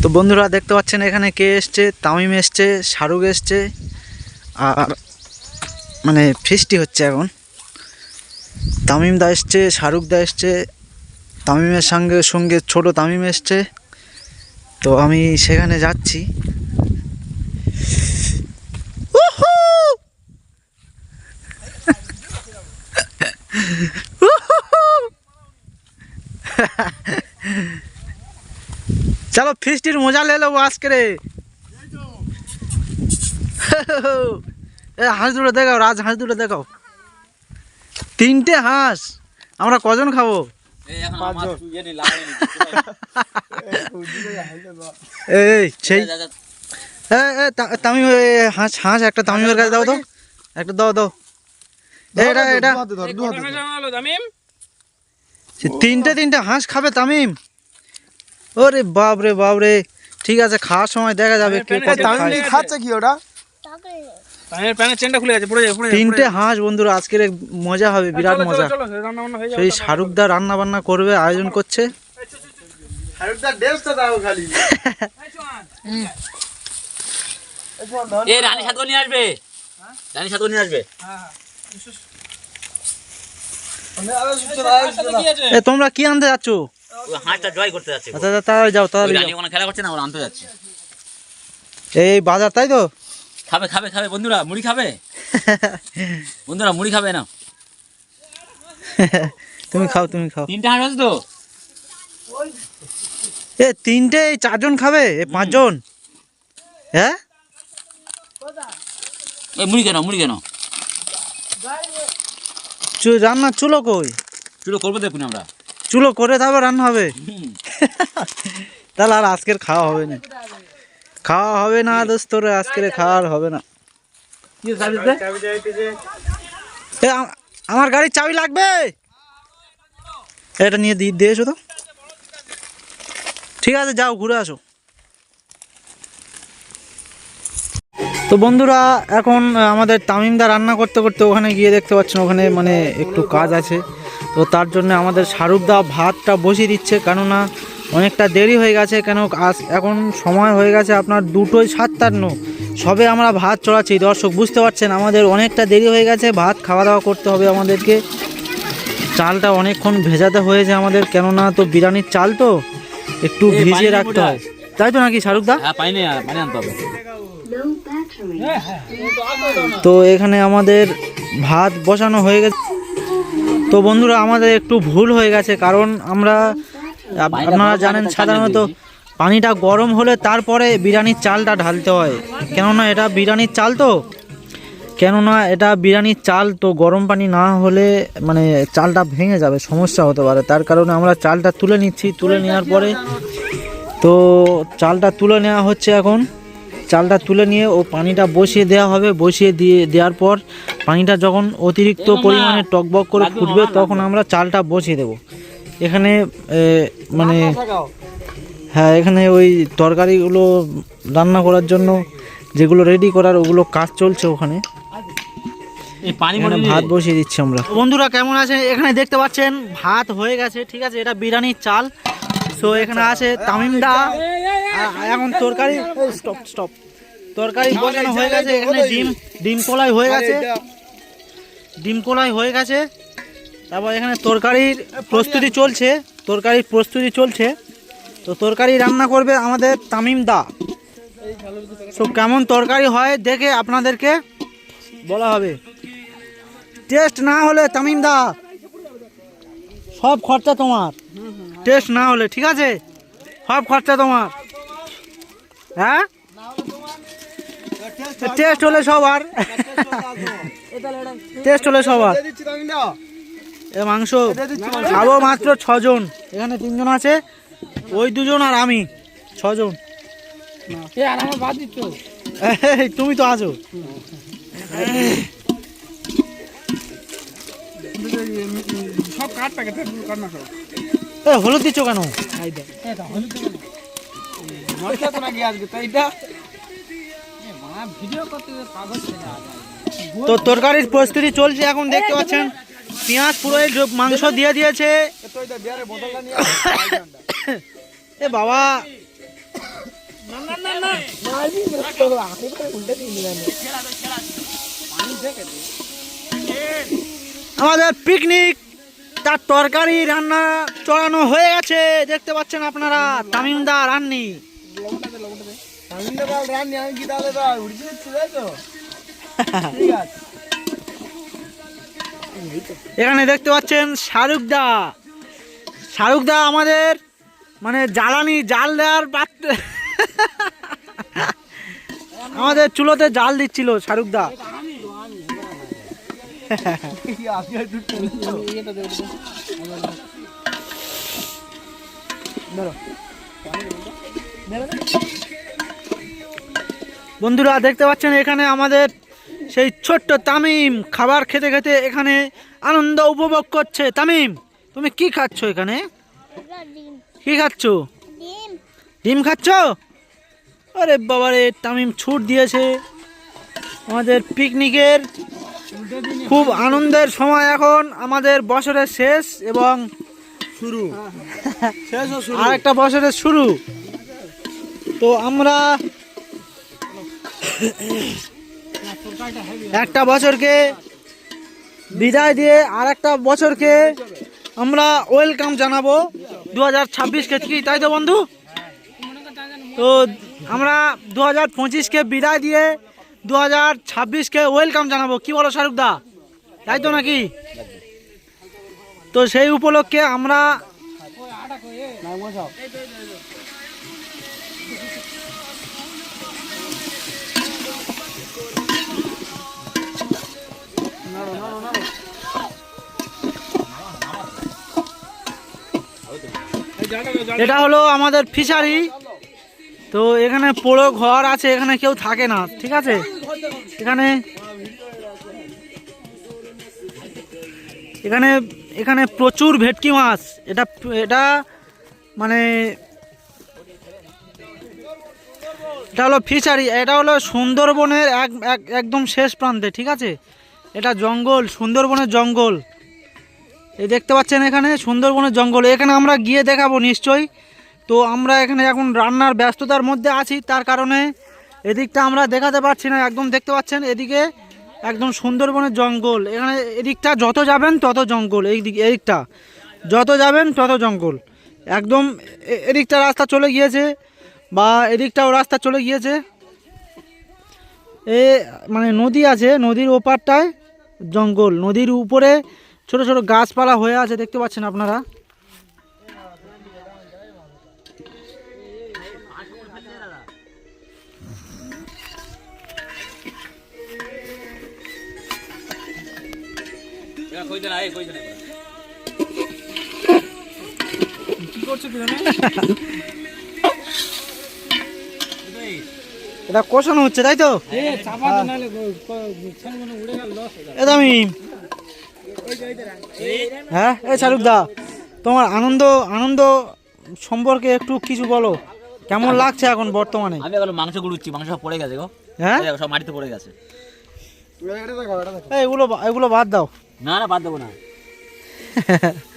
তো বন্ধুরা দেখতে পাচ্ছেন এখানে কে এসছে? তামিম এসছে, শাহরুখ এসছে, আর মানে ফিস্টি হচ্ছে এখন। তামিম দা এসছে, শাহরুখ দা এসছে, তামিমের সঙ্গে সঙ্গে ছোট তামিম এসছে। তো আমি সেখানে যাচ্ছি। ফিস্টির মজা লে নেব আজকে রে। হাঁস দুটো দেখাও রাজ হাঁস দুটো দেখাও। তিনটে হাঁস আমরা কজন খাব? এই সেই এ, এ, তা- তামিম হাঁস হাঁস একটা তামিমের কাছে দাও তো। একটা দাও দাও। এটা এটা তিনটে তিনটে হাঁস খাবে তামিম। ওরে বাপ রে বাপ রে ঠিক আছে খাওয়ার সময় দেখা যাবে কে কত খায়। খাচ্ছে কি ওটা প্যানের প্যানের চেনটা খুলে গেছে পড়ে যাবে পড়ে তিনটে হাঁস বন্ধুরা আজকের মজা হবে বিরাট মজা। চলো, চলো, রান্না বান্না হয়ে যাবে সেই শাহরুখ দা রান্না বান্না করবে আয়োজন করছে। শাহরুখদার ড্রেসটা দাও খালি। এ রানী সাথে নিয়ে আসবে। রানী সাথে নিয়ে আসবে। কি আছে তোমরা কি আনতে যাচ্ছ? হাঁসটা জয় করতে যাচ্ছে আচ্ছা আচ্ছা, তাড়াতাড়ি যাও তাড়াতাড়ি ওখানে খেলা করছে না? ওরা আনতে যাচ্ছে। এই বাজার তাই তো? খাবে খাবে খাবে বন্ধুরা মুড়ি খাবে? বন্ধুরা মুড়ি খাবে না। তুমি খাও তুমি খাও। তিনটে হাঁস আছে তো? এ তিনটে এই চারজন খাবে? এ পাঁচজন? হ্যাঁ? এই মুড়ি কেন মুড়ি কেন? চু- রান্নার চুলো কই? চুলো করব দেখুন আমরা। চুলো করে তারপর রান্না হবে। তাহলে আর আজকের খাওয়া হবে না। খাওয়া হবে না দোস্ত আজকের খাওয়া আর হবে না। আমার গাড়ির চাবি লাগবে? এটা নিয়ে দিয়ে দিয়ে এসো তো। ঠিক আছে যাও ঘুরে আসো। তো বন্ধুরা এখন আমাদের তামিমদা রান্না করতে করতে ওখানে গিয়ে দেখতে পাচ্ছেন ওখানে মানে একটু কাজ আছে। তো তার জন্য আমাদের শাহরুখদা ভাতটা বসিয়ে দিচ্ছে কেননা অনেকটা দেরি হয়ে গেছে কেন আজ এখন সময় হয়ে গেছে আপনার দুটোই সাতান্ন সবে আমরা ভাত চড়াচ্ছি দর্শক বুঝতে পারছেন আমাদের অনেকটা দেরি হয়ে গেছে ভাত খাওয়া দাওয়া করতে হবে আমাদেরকে। চালটা অনেকক্ষণ ভেজাতে হয়েছে আমাদের কেননা তো বিরিয়ানির চাল তো একটু ভিজিয়ে রাখতে। হয়। তাই তো নাকি শাহরুখদা হ্যাঁ আনতে হবে। তো এখানে আমাদের ভাত বসানো হয়ে গেছে। তো বন্ধুরা আমাদের একটু ভুল হয়ে গেছে কারণ আমরা আপনারা জানেন সাধারণত পানিটা গরম হলে তারপরে বিরিয়ানির চালটা ঢালতে হয়। কেননা এটা বিরিয়ানির চাল তো? কেননা এটা বিরিয়ানির চাল তো গরম পানি না হলে মানে চালটা ভেঙে যাবে সমস্যা হতে পারে। তার কারণে আমরা চালটা তুলে নিচ্ছি তুলে নেওয়ার পরে তো চালটা তুলে নেওয়া হচ্ছে এখন। চালটা তুলে নিয়ে ও পানিটা বসিয়ে দেওয়া হবে। বসিয়ে দিয়ে দেওয়ার পর পানিটা যখন অতিরিক্ত পরিমাণে টকবক করে ফুটবে তখন আমরা চালটা বসিয়ে দেব। এখানে মানে হ্যাঁ এখানে ওই তরকারিগুলো রান্না করার জন্য যেগুলো রেডি করার ওগুলো কাজ চলছে ওখানে। ভাত বসিয়ে দিচ্ছি আমরা। বন্ধুরা কেমন আছে? এখানে দেখতে পাচ্ছেন ভাত হয়ে গেছে ঠিক আছে? এটা বিরিয়ানির চাল। সো এখানে আছে তামিমদা। এখন তরকারি স্টপ স্টপ তরকারি বসানো হয়ে গেছে এখানে ডিম ডিম কলাই হয়ে গেছে। ডিম কলাই হয়ে গেছে। তারপর এখানে তরকারির প্রস্তুতি চলছে। তরকারির প্রস্তুতি চলছে। তো তরকারি রান্না করবে আমাদের তামিম দা। সো কেমন তরকারি হয় দেখে আপনাদেরকে বলা হবে। টেস্ট না হলে তামিম দা সব খরচা তোমার। টেস্ট না হলে ঠিক আছে? সব খরচা তোমার। হ্যাঁ? টেস্ট হলে সবার। টেস্ট হলে সবার। এ মাংস। খাব মাত্র ছজন। এখানে তিনজন আছে। ওই দুজন আর আমি। ছজন। তুমি তো আছো। সব কাট প্যাকেট হলুদ দিচ্ছ কেন? তো নাকি আজকে? তো এটা ভিডিও করতে পাগল তো তরকারির প্রস্তুতি চলছে এখন দেখতে পাচ্ছেন। পেঁয়াজ পুরো মাংস দিয়ে দিয়েছে। এ বাবা। আমাদের পিকনিক তার তরকারি রান্না চড়ানো হয়ে গেছে। দেখতে পাচ্ছেন আপনারা তামিমদা রান্নি আমি রান্নি আমি কি তাহলে তো উড়িয়ে তাই তো ঠিক আছে এখানে দেখতে পাচ্ছেন শাহরুখ দা। শাহরুখ দা আমাদের মানে জ্বালানি জাল দেওয়ার পাত্র। আমাদের চুলোতে জাল দিচ্ছিল শাহরুখ দা। নিচ্ছি। বন্ধুরা দেখতে পাচ্ছেন এখানে আমাদের সেই ছোট্ট তামিম খাবার খেতে খেতে এখানে আনন্দ উপভোগ করছে। তামিম তুমি কি খাচ্ছ এখানে? কি খাচ্ছ? ডিম। ডিম খাচ্ছ? আরে বাবারে তামিম ছুট দিয়েছে। আমাদের পিকনিকের খুব আনন্দের সময় এখন। আমাদের বছরের শেষ এবং শুরু। শেষ ও শুরু আর একটা বছরের শুরু। তো আমরা একটা বছরকে বিদায় দিয়ে আর একটা বছরকে আমরা ওয়েলকাম জানাব। দু হাজার ছাব্বিশকে কি, তাই তো বন্ধু? তো আমরা দু হাজার পঁচিশকে বিদায় দিয়ে দু হাজার ছাব্বিশকে ওয়েলকাম জানাব। কি বলো শাহরুখ দা? তাই তো নাকি? তো সেই উপলক্ষে আমরা এটা হলো আমাদের ফিশারি। তো এখানে পোড়ো ঘর আছে, এখানে কেউ থাকে না, ঠিক আছে? এখানে এখানে এখানে প্রচুর ভেটকি মাছ। এটা এটা মানে এটা হলো ফিশারি, এটা হলো সুন্দরবনের এক, এক- একদম শেষ প্রান্তে, ঠিক আছে? এটা জঙ্গল, সুন্দরবনের জঙ্গল। এই দেখতে পাচ্ছেন এখানে, সুন্দরবনের জঙ্গল। এখানে আমরা গিয়ে দেখাবো নিশ্চয়ই। তো আমরা এখানে এখন রান্নার ব্যস্ততার মধ্যে আছি, তার কারণে এদিকটা আমরা দেখাতে পারছি না, একদম দেখতে পাচ্ছেন, এদিকে একদম সুন্দরবনের জঙ্গল। এখানে এদিকটা যত যাবেন, তত জঙ্গল, এই দিক এদিকটা। যত যাবেন, তত জঙ্গল। একদম এদিকটা রাস্তা চলে গিয়েছে, বা এদিকটাও রাস্তা চলে গিয়েছে। এ মানে নদী আছে, নদীর ওপারটায় জঙ্গল নদীর উপরে ছোট ছোট গাছপালা হয়ে আছে দেখতে পাচ্ছেন আপনারা। কি করছ? এটা কষানো হচ্ছে তাই তো? এ, হয়ে। যাবে। এ দামি। হ্যাঁ এ শাহরুখ দা তোমার আনন্দ আনন্দ সম্পর্কে একটু কিছু বলো। কেমন লাগছে এখন বর্তমানে? আমি এখন মাংস গুড়ুচ্ছি মাংস সব পড়ে গেছে গো। হ্যাঁ? দেখো, সব মাটিতে পড়ে গেছে। এটা দেখো এটা দেখো এই, এগুলো এগুলো বাদ দাও। না না বাদ দেবো না।